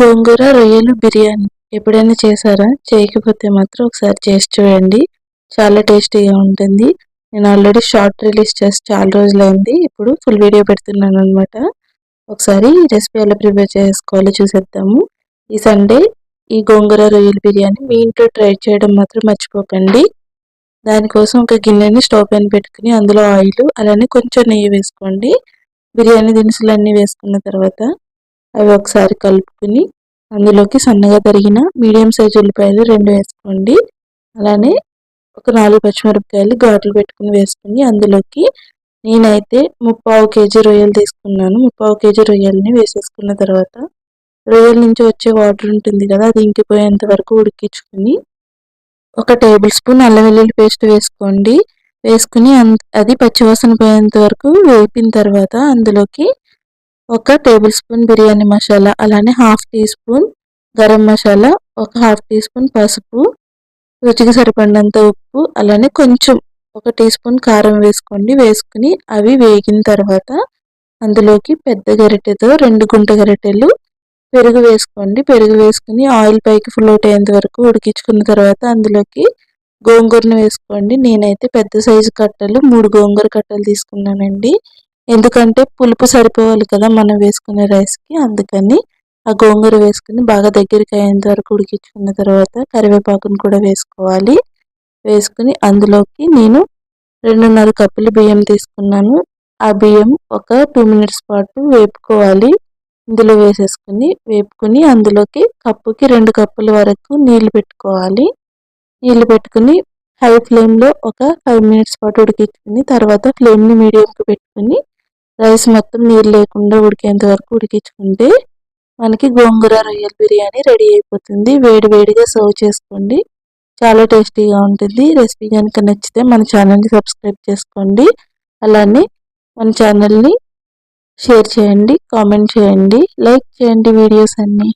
గోంగూర రొయ్యలు బిర్యానీ. ఎప్పుడైనా చేశారా? చేయకపోతే మాత్రం ఒకసారి చేసి చూడండి. చాలా టేస్టీగా ఉంటుంది. నేను ఆల్రెడీ షార్ట్ రిలీజ్ చేసి చాలా రోజులైంది. ఇప్పుడు ఫుల్ వీడియో పెడుతున్నాను అనమాట ఒకసారి ఈ రెసిపీ ఎలా ప్రిపేర్ చేసుకోవాలో చూసేద్దాము. ఈ సండే ఈ గోంగూర రొయ్యల బిర్యానీ మీ ఇంట్లో ట్రై చేయడం మాత్రం మర్చిపోకండి. దానికోసం ఒక గిన్నెని స్టవ్ పైన పెట్టుకుని అందులో ఆయిల్ అలానే కొంచెం నెయ్యి వేసుకోండి. బిర్యానీ దినుసులు అన్నీ వేసుకున్న తర్వాత అవి ఒకసారి కలుపుకుని అందులోకి సన్నగా తరిగిన మీడియం సైజ్ ఉల్లిపాయలు రెండు వేసుకోండి. అలానే ఒక నాలుగు పచ్చిమిరపకాయలు ఘాట్లు పెట్టుకుని వేసుకుని అందులోకి నేనైతే ముప్పావు కేజీ రొయ్యలు తీసుకున్నాను. ముప్పావు కేజీ రొయ్యల్ని వేసేసుకున్న తర్వాత రొయ్యల నుంచి వచ్చే వాటర్ ఉంటుంది కదా అది ఇంకిపోయేంత వరకు ఉడికించుకుని ఒక టేబుల్ స్పూన్ అల్లం వెల్లుల్లి పేస్ట్ వేసుకోండి. వేసుకుని అది పచ్చివాసన పోయేంత వరకు వేపిన తర్వాత అందులోకి ఒక టేబుల్ స్పూన్ బిర్యానీ మసాలా అలానే half teaspoon garam masala ఒక హాఫ్ టీ స్పూన్ పసుపు రుచికి సరిపడినంత ఉప్పు అలానే కొంచెం ఒక టీ స్పూన్ కారం వేసుకోండి. వేసుకుని అవి వేగిన తర్వాత అందులోకి పెద్ద గరిటెతో రెండు గుంట గరిటెలు పెరుగు వేసుకోండి. పెరుగు వేసుకుని ఆయిల్ పైకి ఫ్లోట్ అయ్యేంత వరకు ఉడికించుకున్న తర్వాత అందులోకి గోంగూరను వేసుకోండి. నేనైతే పెద్ద సైజు కట్టలు మూడు గోంగూర కట్టలు తీసుకున్నానండి. ఎందుకంటే పులుపు సరిపోవాలి కదా మనం వేసుకునే రైస్కి అందుకని ఆ గోంగూర వేసుకుని బాగా దగ్గరికి అయ్యేంత వరకు ఉడికించుకున్న తర్వాత కరివేపాకును కూడా వేసుకోవాలి. వేసుకుని అందులోకి నేను రెండున్నర కప్పులు బియ్యం తీసుకున్నాను. ఆ బియ్యం ఒక టూ మినిట్స్ పాటు వేపుకోవాలి. ఇందులో వేసేసుకుని వేపుకుని అందులోకి కప్పుకి రెండు కప్పుల వరకు నీళ్ళు పెట్టుకోవాలి. నీళ్ళు పెట్టుకుని హై ఫ్లేమ్లో ఒక ఫైవ్ మినిట్స్ పాటు ఉడికించుకుని తర్వాత ఫ్లేమ్ని మీడియంకి పెట్టుకుని రైస్ మొత్తం నీరు లేకుండా ఉడికేంత వరకు ఉడికించుకుంటే మనకి గోంగూర రొయ్యల బిర్యానీ రెడీ అయిపోతుంది. వేడి వేడిగా సర్వ్ చేసుకోండి. చాలా టేస్టీగా ఉంటుంది. రెసిపీ కనుక నచ్చితే మన ఛానల్ని సబ్స్క్రైబ్ చేసుకోండి. అలానే మన ఛానల్ని షేర్ చేయండి కామెంట్ చేయండి లైక్ చేయండి వీడియోస్ అన్నీ.